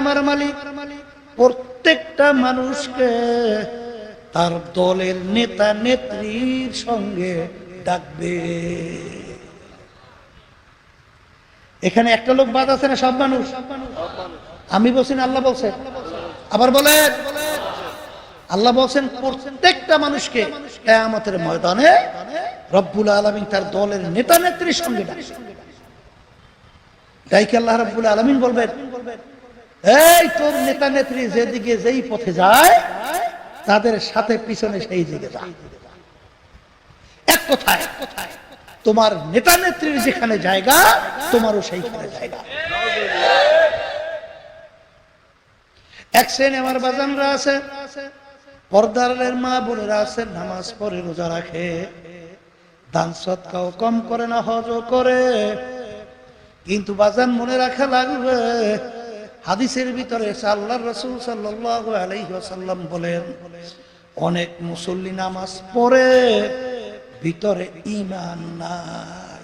আমার মালিক প্রত্যেকটা মানুষকে তার দলের নেতা নেত্রীর সঙ্গে ডাকবে। এখানে একটা লোক বাদ আছে না, সব মানুষ? আমি বলছি না, আল্লাহ বলছেন আবার বলেন। আল্লাহ বলছেন প্রত্যেকটা মানুষকে কেয়ামতের ময়দানে রব্বুল আলমিন তার দলের নেতা নেত্রীর সঙ্গে ডাকবে তাই কি আল্লাহ রব্বুল আলমিন বলবেন, এই তোর নেতা নেত্রী যেদিকে যেই পথে যায়, তাদের সাথে পিছনে সেই দিকে যায় এক কথায়, তোমার নেতা নেত্রীর যেখানে জায়গা, তোমারও সেইখানে জায়গা। এক শ্রেণি আমার বাজানরা আছে পর্দারের মা বোনেরা আছে, নামাজ পড়ে রোজা রাখে। দান সৎকাও কম করে না হজ করে। কিন্তু বাজান মনে রাখা লাগবে, হাদিসের ভিতরে আল্লাহ রসুল সাল্লাহ আলাইসাল্লাম বলেন, অনেক মুসল্লি নামাজ পড়ে, ভিতরে ইমান নাই।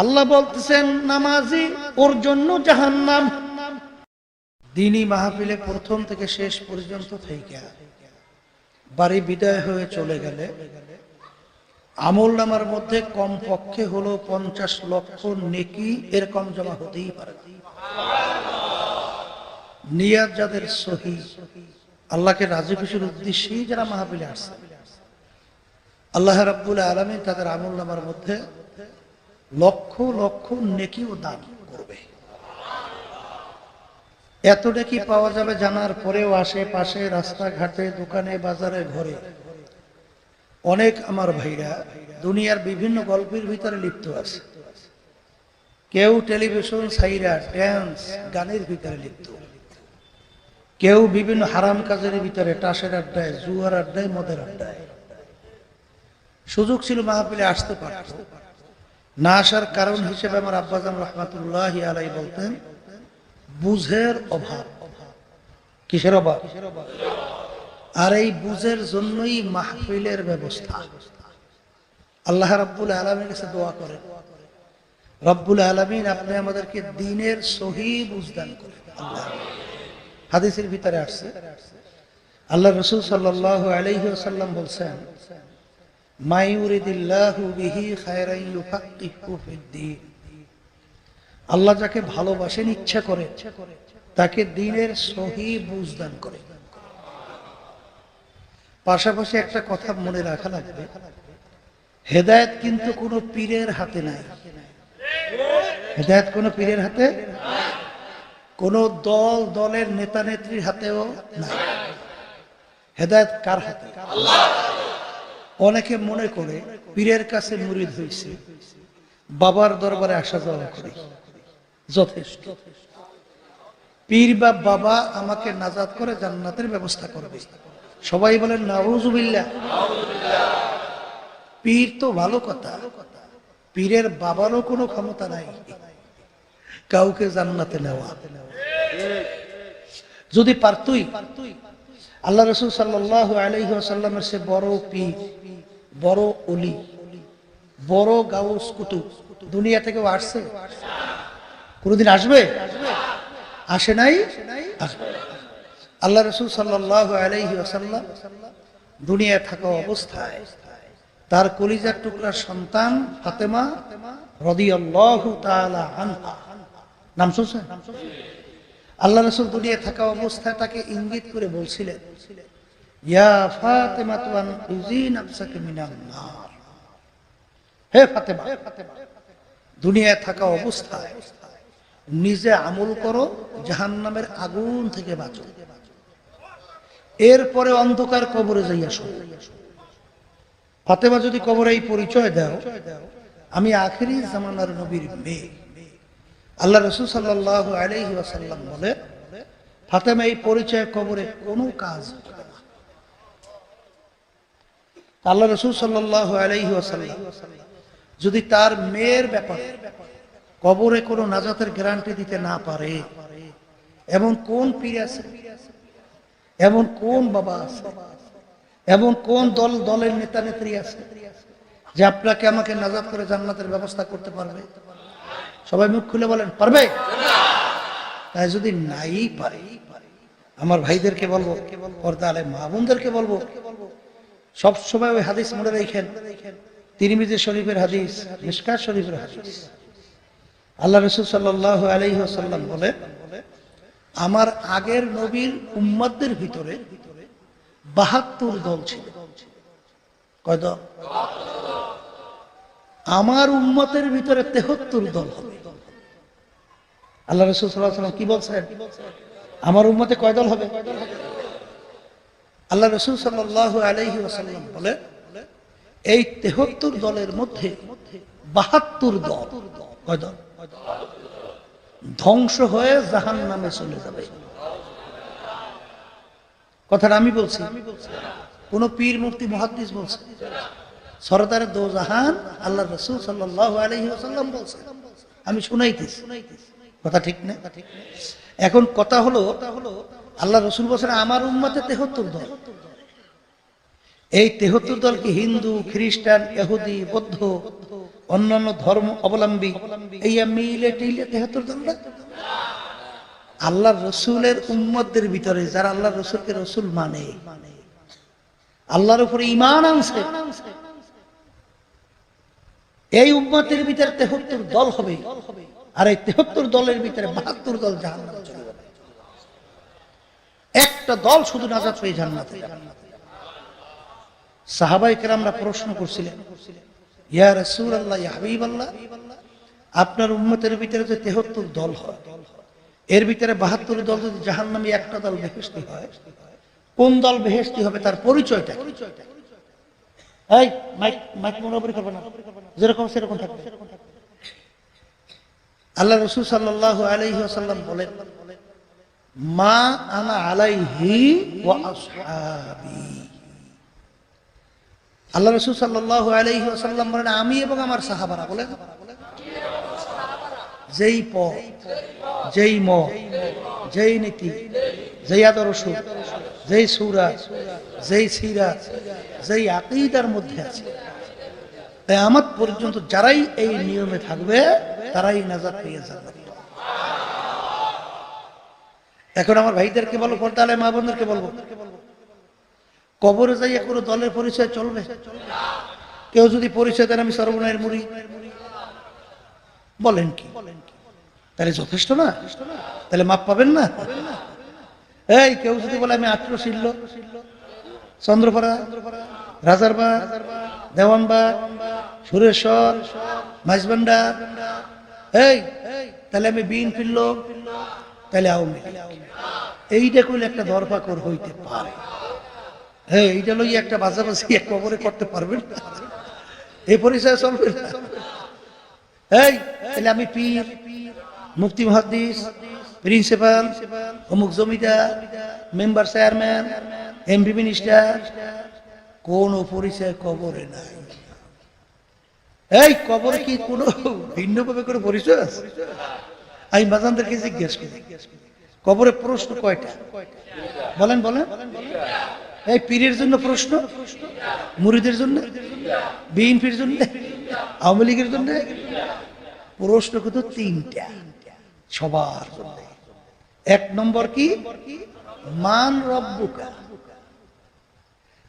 আল্লাহ বলতেছেন, নামাজি ওর জন্য জাহান্নাম। দিনই মাহফিলে প্রথম থেকে শেষ পর্যন্ত থেকে বাড়ি বিদায় হয়ে চলে গেলে আমল নামার মধ্যে কম পক্ষে হলো পঞ্চাশ লক্ষ নেকি এরকম জমা হতেই পারে না। নিয়াত যাদের সহি, আল্লাহকে রাজি খুশির উদ্দেশ্যেই যারা মাহফিলে আসছে আল্লাহ রাব্বুল আলমী তাদের আমল নামার মধ্যে লক্ষ লক্ষ নেকি ও করবে কি পাওয়া যাবে জানার পরেও আশেপাশে, রাস্তাঘাটে, দোকানে, বাজারে, ঘরে? অনেক আমার ভাইরা দুনিয়ার বিভিন্ন গল্পের ভিতরে লিপ্ত আছে। কেউ টেলিভিশন সাইরা ড্যান্স গানের ভিতরে লিপ্ত। কেউ বিভিন্ন হারাম কাজের ভিতরে টাসের আড্ডায়, জুয়ার আড্ডায়, মদের আড্ডায়। সুযোগ ছিল মাহফিলে আসতে পারত। না আসার কারণ হিসেবে আমার আব্বাজাম রহমাতুল্লাহ আলাই বলতেন বুঝের অভাব। কিসের অভাব? আর এই বুঝের জন্যই মাহফিলের ব্যবস্থা। আল্লাহ রাব্বুল আলমীর কাছে দোয়া করে রব্বুল আলমিন আপনি আমাদেরকে দিনের সহি বুঝদান করে আল্লাহ। হাদিসের ভিতরে আসছে। আল্লাহ রসুল সাল্লাহ আলাইহি সাল্লাম বলছেন মাইউরিদিল্লাহু বিহি ইউফাক্কিহু ফিদ্দীন আল্লাহ যাকে ভালোবাসেন, ইচ্ছা করে, তাকে দিনের সহি বুঝদান করে। পাশাপাশি একটা কথা মনে রাখা লাগবে, হেদায়েত কিন্তু কোনো পীরের হাতে নাই। হেদায়েত কোনো পীরের হাতে? কোন দল, দলের নেতা, নেত্রীর হাতেও নাই। হেদায়েত কার হাতে? অনেকে মনে করে পীরের কাছে মুরিদ হয়েছে বাবার দরবারে আসা যাওয়া করে। যথেষ্ট। পীর বা বাবা আমাকে নাজাদ করে জান্নাতের ব্যবস্থা করবে। সবাই বলেন, নাউজুবিল্লাহ। পীর তো ভালো কথা। পীরের বাবারও কোনো ক্ষমতা নাই। কাউকে জান্নাতে নেওয়া। যদি পারতুই, আল্লাহ রসুল সাল্লাহ আলহিহাসাল্লামের সে বড় পীর, বড় অলি বড় গাউস কুতুব দুনিয়া থেকে আসছে। কোনদিন আসবে? আসে নাই? আল্লাহ রসুল সাল্লাহ আলহি আসাল্লাম দুনিয়ায় থাকা অবস্থায় তার কলিজার টুকরার সন্তান ফাতেমা রদিয়াল্লাহু তাআলা আনহা। নাম শুনছেন? আল্লাহ রসুল দুনিয়ায় থাকা অবস্থায় তাকে ইঙ্গিত করে বলছিলেন, ইয়া ফাতেমা তুয়ান উজি নাফসাকে মিনান নার। হে ফাতেমা, দুনিয়ায় থাকা অবস্থায় নিজে আমল করো, জাহান্নামের আগুন থেকে বাঁচো। এরপরে অন্ধকার কবরে যাইয়া শো ফাতেমা যদি কবরে এই পরিচয় দাও, আমি আখেরি জামানার নবীর মেয়ে। আল্লাহ রসুল সাল্লাহ আলহি ওয়াসাল্লাম বলে ফাতেমা এই পরিচয় কবরে কোনো কাজ আল্লাহ রসুল সাল্লাহ আলহি ওয়াসাল্লাম যদি তার মেয়ের ব্যাপারে কবরে কোনো নাজাতের গ্যারান্টি দিতে না পারে। এমন কোন পীর আছে? এমন কোন বাবা আছে? এমন কোন দল, দলের নেতা, নেত্রী আছে যে আপনাকে আমাকে নাজাত করে জান্নাতের ব্যবস্থা করতে পারবে? সবাই মুখ খুলে বলেন, পারবে? তাই যদি নাই পারে, আমার ভাইদেরকে বলব, পর্দা আলে মা বোনদেরকে বলব, সব সময় ওই হাদিস মনে রেখেন। তিরমিজি শরীফের হাদিস, মিসকাত শরীফের হাদিস। আল্লাহ রসুল সাল্লাহ আলহিহাসাল্লাম বলে, আমার আগের নবীর উম্মতদের ভিতরে বাহাত্তর দল ছিল। আমার উম্মতের ভিতরে তেহত্তর দল হবে। আল্লাহ রসুল সাল্লাহ কি বলছেন? আমার উম্মতে কয় দল হবে? আল্লাহ রসুল সাল্লাহ আলহি ওসাল্লাম বলে, এই তেহত্তর দলের মধ্যে বাহাত্তর দল। কয় দল? ধ্বংস হয়ে জাহান নামে চলে যাবে। কথাটা আমি বলছি। কোন পীর মুক্তি মহাদ্দিস বলছে। সরদার দো জাহান আল্লাহ রসুল সাল্লাহ আলহি বলছে। আমি শুনাইতেছি। কথা ঠিক না? এখন কথা হলো আল্লাহ রসুল বলছেন আমার উম্মতে তেহত্তর দল। এই তেহত্তর দল কি হিন্দু, খ্রিস্টান এহুদি বৌদ্ধ? অন্যান্য ধর্ম অবলম্বী, এই মিলে টিলে তেহত্তর দল না আল্লাহ রসুলের উম্মতদের ভিতরে যারা আল্লাহ রসুলকে রসুল মানে আল্লাহর উপরে ইমান আনছে, এই উম্মতের ভিতরে তেহত্তর দল হবে, আর এই তেহত্তর দলের ভিতরে বাহাত্তর দল যাবে। একটা দল শুধু নাজাত হয়ে জান্নাতে সাহাবাই কেরামরা প্রশ্ন করছিলেন ইয়া রসুল আল্লাহ আপনার উম্মতের ভিতরে যে তেহত্তর দল হয়, এর ভিতরে বাহাত্তর দল যদি জাহান নামে একটা দল বেহেস্তি হয়, কোন দল বেহেস্তি হবে তার পরিচয়টা? এই, মাইক মাইক যেরকম সেরকম থাকবে। আল্লাহ রসুল সাল্লাহ আলাইহি আসাল্লাম বলেন, মা আনা আলাইহি ওয়া আসহাবি। আল্লাহ রসুল সাল্লাহ আলাইহি আসাল্লাম বলেন, আমি এবং আমার সাহাবারা, বলেন। যেই পথ, যেই ম যেই নীতি, যেই আদর্শ, যেই সুরা যেই সিরা যেই আকিদার মধ্যে আছে আমার পর্যন্ত যারাই এই নিয়মে থাকবে, তারাই নাজার পেয়ে যাবে। এখন আমার ভাইদেরকে বলো পর্দালে মা বোনদেরকে বলব কবরে যাইয়া কোনো দলের পরিচয় চলবে? কেউ যদি পরিচয় দেন আমি সর্বনয়ের মুড়ি। বলেন কি? তাহলে যথেষ্ট না? তাহলে মাপ পাবেন না? এই, কেউ যদি বলে আমি আত্র শিল্ল চন্দ্রপাড়া, রাজারবাগ, দেওয়ানবাগ, সুরেশ্বর মাইজবান্ডা এই, তাহলে আমি বিন ফিরল তাহলে আওয়ামী। এইটা করলে একটা দরপাকর হইতে পারে। হ্যাঁ এইটা লই একটা বাজাবাজি এক কবরে করতে পারবেন? এই পরিচয় চলবে এই, তাহলে আমি পীর, মুফতি মহাদ্দিস, প্রিন্সিপাল, অমুক জমিদার, মেম্বার চেয়ারম্যান, এমপি মিনিস্টার, কোন পরিচয় কবরে নাই। এই, কবরে কি কোনো ভিন্নভাবে করে পরিচয় আছে? আমি বাজানদেরকে জিজ্ঞেস করি। কবরে প্রশ্ন কয়টা? বলেন বলেন। এই পীরের জন্য প্রশ্ন? মুরিদের জন্য? বিএনপির জন্য? আওয়ামী লীগের জন্য? প্রশ্ন কিন্তু তিনটা। সবার জন্য। এক নম্বর কি? মান রব্বুকা।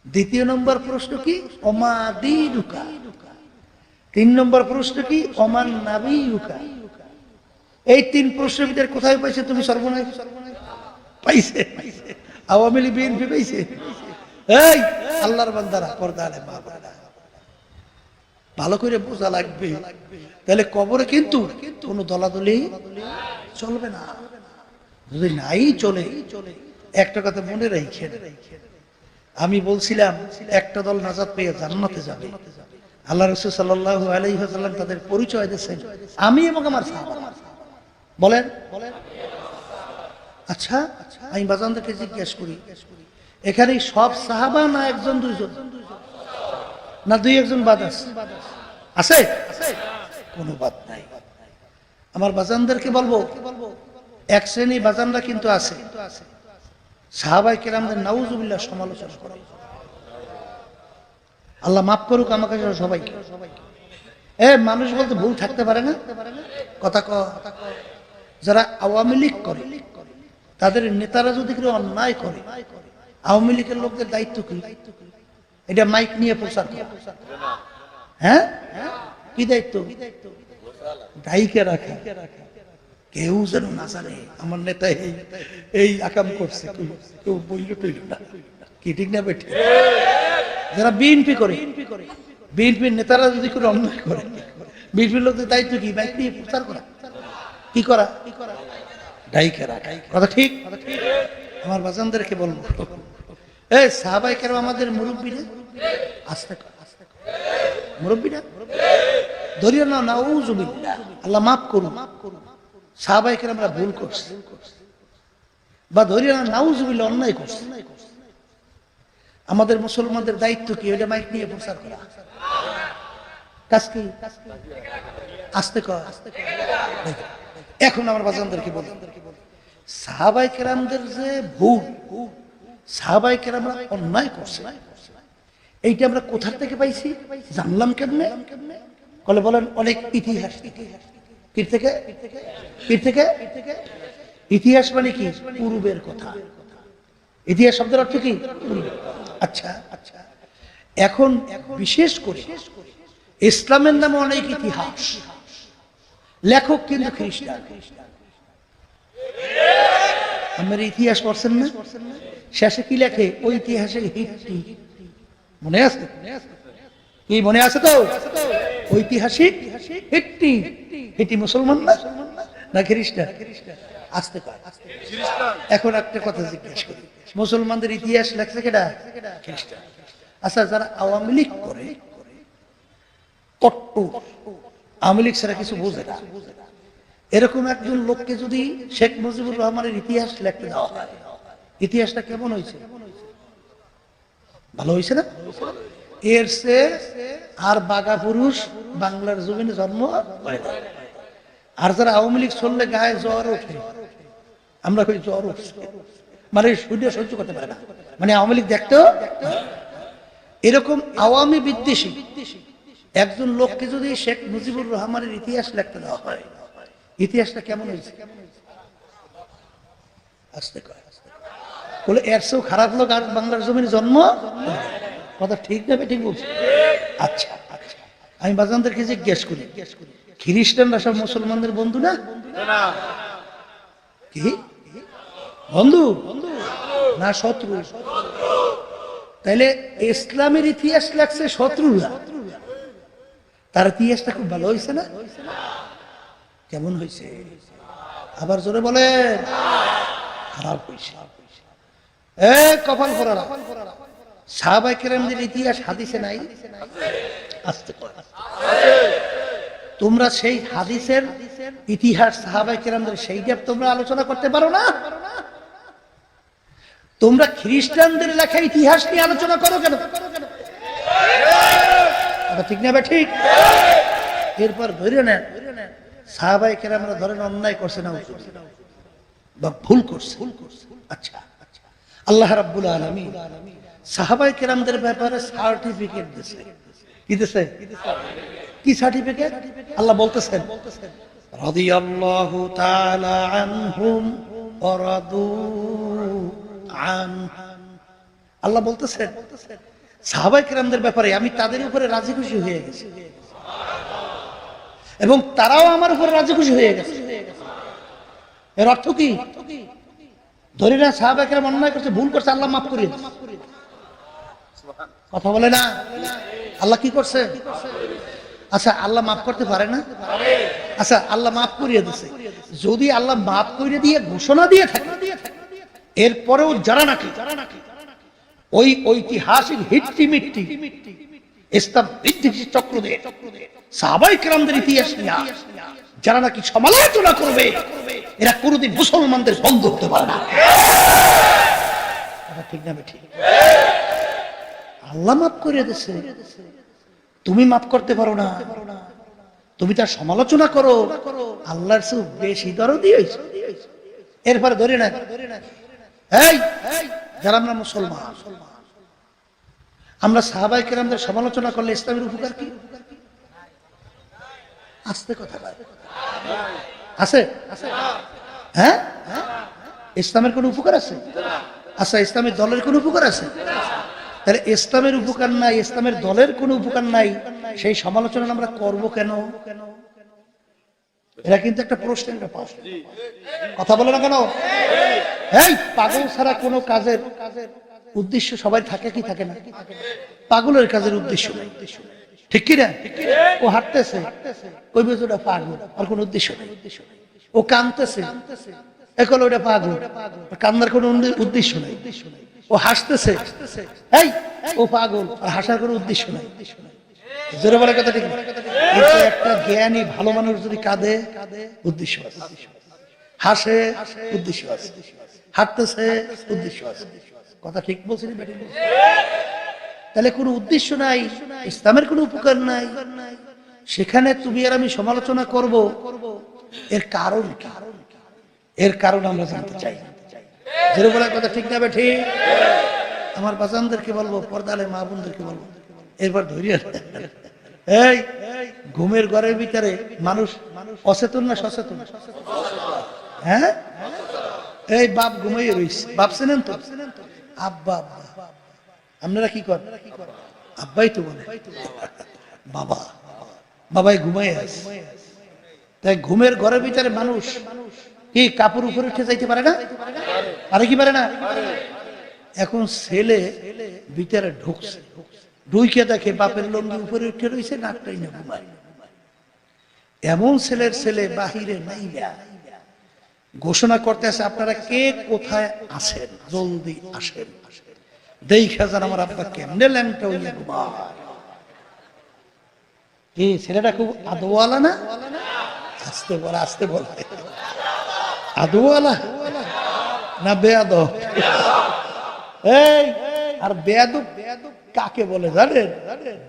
দ্বিতীয় নম্বর প্রশ্ন কি? অমাদিনুকা তিন নম্বর প্রশ্ন কি? অমান নাবিউকা এই তিন প্রশ্নের ভিতরে কোথায় পাইছে তুমি সর্বনাশ? পাইছে। আওয়ামী লীগ, বিএনপি পাইছে? এই! আল্লাহর বান্দারা পর্দা আলে মা ভালো করে বোঝা লাগবে। তাহলে কবরে কিন্তু কোনো দলাদলি চলবে না। যদি নাই চলে, একটা কথা মনে রেখে আমি বলছিলাম, একটা দল নাজাদ পেয়ে জান্নাতে যাবে। আল্লাহ রসুল সাল্লাহ আলাইসাল্লাম তাদের পরিচয় দিয়েছেন। আমি এবং আমার বলেন বলেন? আচ্ছা আমি বাজানদেরকে জিজ্ঞেস করি এখানে সব সাহাবা না একজন, দুইজন? না দুই একজন বাদ আছে? আছে? কোনো বাদ নাই। আমার বাজানদেরকে বলব, এক শ্রেণি বাজানরা কিন্তু আছে। সাহাবাই কেরামদের নাউজুবিল্লাহ সমালোচনা করে। আল্লাহ মাফ করুক আমাকে সহ সবাইকে। এ, মানুষ বলতে ভুল থাকতে পারে না? কথা ক। যারা আওয়ামী লীগ করে, তাদের নেতারা যদি কেউ অন্যায় করে আওয়ামী লীগের লোকদের দায়িত্ব কি? এটা মাইক নিয়ে প্রচার হ্যাঁ? কি দায়িত্ব? দায়ীকে রাখা। কেউ যেন না জানে, আমার নেতা এই আকাম করছে, কেউ- বইল টইল না। কি ঠিক না বেঠে? যারা বিএনপি করে নেতারা যদি করে অন্যায় করে, বিএনপির লোকদের দায়িত্ব কি? বাইক নিয়ে প্রচার করা। কি করা? দায়ীকে রাখা। কথা ঠিক? আমার বাজানদেরকে বলব। এই সাহাবাই কেন আমাদের মুরব্বী রে আস্তে কর, আস্তে কর। মুরব্বী না না উজুবিল্লাহ আল্লাহ মাফ করুন। সাহাবাই কেন আমরা ভুল করছি। বা ধরিয়ে না নাউজুবিল্লাহ অন্যায় করছি। আমাদের মুসলমানদের দায়িত্ব কি? ওইটা মাইক নিয়ে প্রচার করা। কাজ কি? আস্তে কর। এখন আমার বাজানদেরকে বলি। সাহাবাই কেরামদের যে ভুল সাহাবাই কেরামরা অন্যায় করছে। এইটা আমরা থেকে পাইছি? জানলাম কেমনে? কলে বলেন, অনেক ইতিহাস কি থেকে? থেকে? ইতিহাস মানে কি? পূর্বের কথা। ইতিহাস শব্দের অর্থ কি? আচ্ছা আচ্ছা। এখন বিশেষ করে ইসলামের নামে অনেক ইতিহাস। লেখক কিন্তু খ্রিস্টান। আমার ইতিহাস পড়ছেন না? শেষে কি লেখে? ইতিহাসে হিটটি। মনে আছে? কি মনে আছে তো? ঐতিহাসিক হিটটি। হিটি মুসলমান না? না খ্রিস্টান? আসতে পারে। এখন একটা কথা জিজ্ঞেস করি। মুসলমানদের ইতিহাস লেখছে কেটা খ্রিস্টান আচ্ছা যারা আওয়ামী লীগ করে কট্টু আওয়ামী লীগ ছাড়া কিছু বোঝে না। এরকম একজন লোককে যদি শেখ মুজিবুর রহমানের ইতিহাস লিখতে দেওয়া হয় ইতিহাসটা কেমন হয়েছে? ভালো হয়েছে না? এর সে আর বাগা পুরুষ বাংলার জমিনে জন্ম। আর যারা আওয়ামী লীগ চললে গায়ে জ্বর ওঠে। আমরা কই জ্বর উঠছে মানে সূর্য সহ্য করতে পারে না। মানে আওয়ামী লীগ দেখতেও এরকম আওয়ামী বিদ্বেষী। একজন লোককে যদি শেখ মুজিবুর রহমানের ইতিহাস লিখতে দেওয়া হয়, ইতিহাসটা কেমন হয়েছে? আস্তে কয় বলে চেয়েও খারাপ লোক আর বাংলার জমিনে জন্ম কথা ঠিক নেবে ঠিক বলছি। আচ্ছা আচ্ছা। আমি বাজানদেরকে জিজ্ঞেস করি, খ্রিস্টানরা সব মুসলমানদের বন্ধু না? কি? বন্ধু? না, শত্রু। তাইলে ইসলামের ইতিহাস লাগছে শত্রুরা। তার ইতিহাসটা খুব ভালো হয়েছে না? কেমন হয়েছে আবার জোরে বলে খারাপ হয়েছে কপাল ফোরারা সাহাবাই কেরামদের ইতিহাস, হাদিসে নাই? আস্তে তোমরা সেই হাদিসের ইতিহাস সাহাবাই কেরামদের, সেইটা তোমরা আলোচনা করতে পারো না? তোমরা খ্রিস্টানদের লেখা ইতিহাস নিয়ে আলোচনা করো কেন? ঠিক না ঠিক? এরপর ধরে নেন সাহাবাই কেরামরা ধরেন অন্যায় করছে না বা ভুল করছে ভুল করছে। আচ্ছা। আল্লাহ রাব্বুল আলামিন সাহাবাই কেরামদের ব্যাপারে সার্টিফিকেট দিছে কি দিছে কি সার্টিফিকেট আল্লাহ বলতেছেন, রাদিয়াল্লাহু তাআলা আনহুম ওয়া রাদু আন। আল্লাহ বলতেছেন সাহাবাই কেরামদের ব্যাপারে আমি তাদের উপরে রাজি খুশি হয়ে গেছি। এবং তারাও আমার উপরে রাজি খুশি হয়ে গেছে। এর অর্থ কি? অন্যায় করছে, ভুল করছে, আল্লাহ মাফ করিয়ে কথা বলে না? আল্লাহ কি করছে? আচ্ছা আল্লাহ মাফ করতে পারে না? আচ্ছা আল্লাহ মাফ করিয়ে দিছে যদি আল্লাহ মাফ করে দিয়ে ঘোষণা দিয়ে থাকে, এরপরেও যারা নাকি ওই ঐতিহাসিক হিট্টি মিট্টি ইসলাম চক্রদের, সাহাবাই কেরামদের ইতিহাস নিয়ে যারা নাকি সমালোচনা করবে, এরা কোনোদিন মুসলমানদের বন্ধ হতে পারে না। ঠিক না ঠিক। আল্লাহ মাফ করে দিছে তুমি মাফ করতে পারো না। তুমি তার সমালোচনা করো। আল্লাহর চেয়ে বেশি দরদি হয়েছে। এরপরে ধরে না এই, যারা আমরা মুসলমান, আমরা সাহাবাই কেরামদের সমালোচনা করলে ইসলামের উপকার কি? আস্তে কথা। আছে? হ্যাঁ? ইসলামের কোন উপকার আছে? আচ্ছা ইসলামের দলের কোন উপকার আছে? তাহলে ইসলামের উপকার নাই, ইসলামের দলের কোন উপকার নাই, সেই সমালোচনা আমরা করব কেন? এরা কিন্তু একটা প্রশ্নের ব্যাপার। কথা বলে না কেন? এই, পাগল ছাড়া কোনো কাজের উদ্দেশ্য সবাই থাকে কি থাকে না? পাগলের কাজের উদ্দেশ্য। নেই ঠিক কি না ও হাঁটতেছে ওই পাগল। আর কোনো উদ্দেশ্য ও কানতেছে এখন ওটা পাগল। কান্নার কোনো উদ্দেশ্য নেই। ও হাসতেছে। ও পাগল। আর হাসার কোনো উদ্দেশ্য জোরে কথা ঠিক? একটা জ্ঞানী ভালো মানুষ যদি কাঁদে, উদ্দেশ্য আছে। হাসে, উদ্দেশ্য আছে। হাঁটতেছে, উদ্দেশ্য আছে। কথা ঠিক বলছি? তাহলে কোনো উদ্দেশ্য নাই, ইসলামের কোনো উপকার নাই। সেখানে তুমি আর আমি সমালোচনা করব। এর কারণ কি? এর কারণ আমরা জানতে চাই। যেরকম বলার কথা ঠিক না বেঠি? আমার বাজানদেরকে বলব, পর্দালে মা বোনদেরকে বলব। এরপর ধরিয়ে এই, ঘুমের ঘরের ভিতরে মানুষ অচেতন না সচেতন? হ্যাঁ? এই বাপ ঘুমাই রইছে। বাপ চেনেন তো? আব্বা আব্বা। আপনারা কি করেন? আব্বাই তো বলে। বাবা, বাবাই ঘুমাই আছে। তাই ঘুমের ঘরের ভিতরে মানুষ কি কাপড় উপরে উঠে যাইতে পারে না? পারে কি পারে না? এখন ছেলে ভিতরে ঢুকছে। ঢুইকে দেখে বাপের লঙ্গি উপরে উঠে রয়েছে নাকটাই না ঘুমায়। এমন ছেলের ছেলে বাহিরে নাই ঘোষণা করতে আছে, আপনারা কে কোথায় আছেন? জলদি আসেন। যান আমার আব্বা কেমনে ল্যাংটা কি, ছেলেটা খুব আদোয়ালা না? বলে বলে। আদোয়ালা? না বেয়াদ এই, আর কাকে বলে জানেন?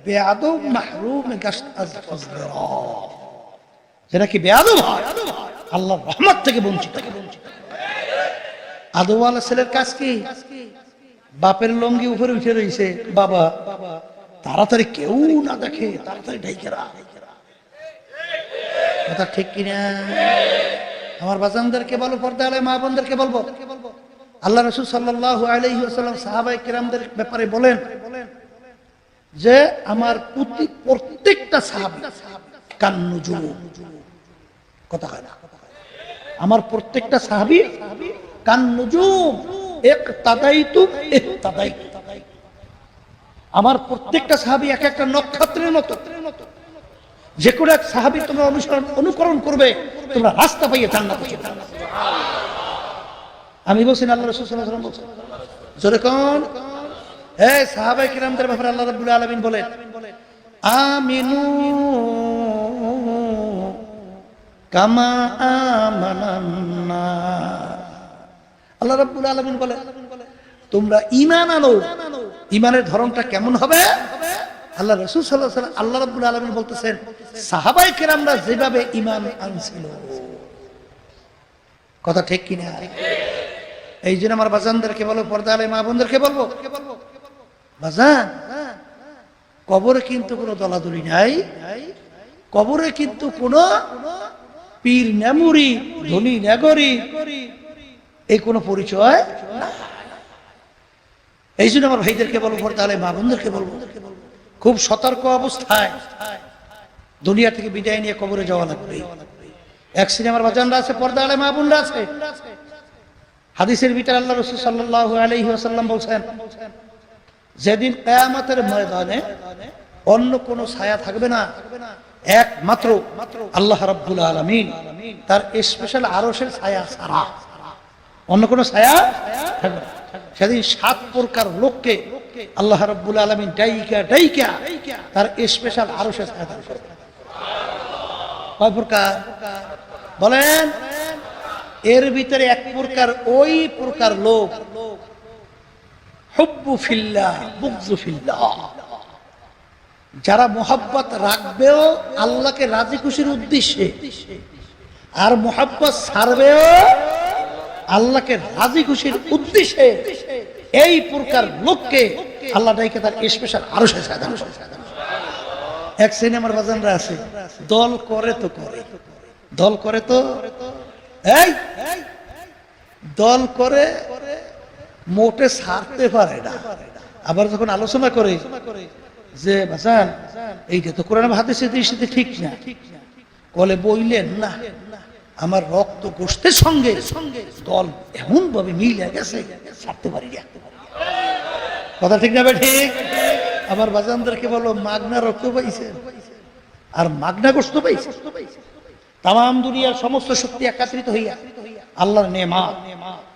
বেয়াদ মাহরুম যেটা কি বেয়াদ আল্লাহ রহমত থেকে বঞ্চিত। আদোয়ালা ছেলের কাজ কি? বাপের লঙ্গি উপরে উঠে রয়েছে বাবা, তাড়াতাড়ি কেউ না দেখে, তাড়াতাড়ি ঠিক কিনা? আমার বাজানদেরকে বলো পর্দা আলাই মা বোনদেরকে বলব। আল্লাহ রসুল সাল্লাহ সাহাবাই কিরামদের ব্যাপারে বলেন যে, আমার প্রতি প্রত্যেকটা সাহাবি কান্নুজু কথা হয় না? আমার প্রত্যেকটা সাহাবি কান্নুজুম এক তাদাইতু এক তাদাইতু আমার প্রত্যেকটা সাহাবি এক একটা নক্ষত্রের মতো। যে কোনো এক সাহাবি তোমরা অনুসরণ অনুকরণ করবে, তোমরা রাস্তা পাইয়ে জান্নাতে আমি বলছি আল্লাহ রসুল সাল্লাল্লাহু আলাইহি ওয়াসাল্লাম বলছেন। জোরে সাহাবাই কিরামদের ব্যাপারে আল্লাহ রাব্বুল আলামিন বলেন, আমিনু কামা আমানান্না আল্লাহ রাব্বুল আলামিন বলে, তোমরা ঈমান আনো। ঈমানের ধরনটা কেমন হবে? আল্লাহ রাসূল সাল্লাল্লাহু আলাইহি আল্লাহ রাব্বুল আলামিন বলতেছেন সাহাবায়ে কেরামরা যেভাবে ঈমান আনছিল। কথা ঠিক কিনা? এই জন্য আমার বাজানদেরকে বলো পর্দা আলে মা বোনদেরকে বলব, বাজান, কবরে কিন্তু কোনো দলাদলি নাই। কবরে কিন্তু কোনো পীর, নেমুরি, ধনী, নেগরি এই কোনো পরিচয় এই জন্য আমার ভাইদেরকে বলব আলে মা বোনদেরকে বলব। খুব সতর্ক অবস্থায় দুনিয়া থেকে বিদায় নিয়ে কবরে যাওয়া লাগবে। এক সিনেমার বাজানরা আছে, পর্দা আলে মা বোনরা আছে। হাদিসের ভিতরে আল্লাহ রসুল সাল্লাহ আলহি বলছেন, যেদিন কেয়ামতের ময়দানে অন্য কোন ছায়া থাকবে না, একমাত্র আল্লাহ আলমিন, তার স্পেশাল আরসের ছায়া ছাড়া। অন্য কোন ছায়া সেদিন সাত প্রকার লোককে আল্লাহ রাব্বুল আলমিন ডাইকা ডাইকা তার স্পেশাল দান করবে কয় প্রকার? বলেন, এর ভিতরে এক প্রকার, ওই প্রকার লোক হুব্বু ফিল্লাহ, বুগজু ফিল্লাহ। যারা মোহাব্বত রাখবেও আল্লাহকে রাজি খুশির উদ্দেশ্যে, আর মোহাব্বত ছাড়বেও আল্লাহকে রাজি খুশির উদ্দেশ্যে এই প্রকার লোককে আল্লাহ ডাইকে তার স্পেশাল আরও এক সিনেমার বাজানরা আছে, দল করে তো করে। দল করে তো? এই! দল করে মোটে ছাড়তে পারে না। আবার যখন আলোচনা করে যে বাসান এইটা তো কোরআন হাদিসে সাথে ঠিক না। কলে বইলেন না। আমার রক্ত গোষ্ঠের সঙ্গে সঙ্গে দল এমন ভাবে মিলে গেছে, ছাড়তে পারি না কথা ঠিক না ঠিক। আমার বাজানদেরকে বলো, মাগনা রক্ত পাইছে। আর মাগনা গোষ্ঠ পাইছে। তাম দুনিয়ার সমস্ত শক্তি একাত্রিত হইয়া আল্লাহর নেমা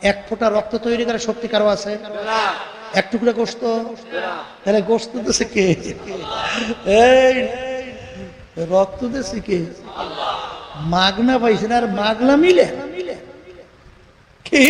এক ফোঁটা রক্ত তৈরি করার শক্তি কারও আছে? এক টুকরা গোস্ত তাহলে গোস্ত দেশে কে? এই, রক্ত দেশে কে? মাগনা পাইছে না আর মাগনা মিলে কি